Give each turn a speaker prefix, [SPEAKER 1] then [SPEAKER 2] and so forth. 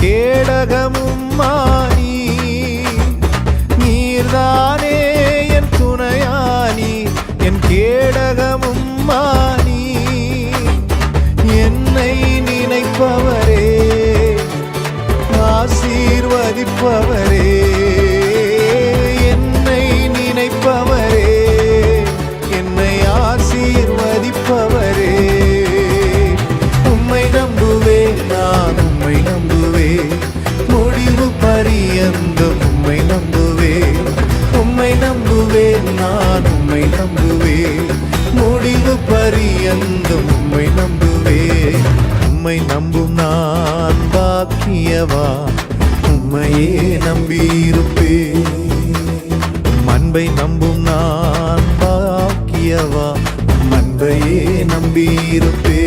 [SPEAKER 1] கேடகமும் மானி. நீர்தானே என் துணையானி என் கேடகமும் மானி. என்னை நினைப்பவரே ஆசீர்வதிப்பவரே. என்றும் உம்மை நம்புவேன். உம்மை நம்புவேன் நான் உம்மை நம்புவேன். முடிவு பரியந்தும் உம்மை நம்புவேன். உம்மை நம்பும் நான் பாக்கியவா? உம்மையே நம்பியிருப்பேன். அன்பை நம்பும் நான் பாக்கியவா? அன்பையே நம்பியிருப்பே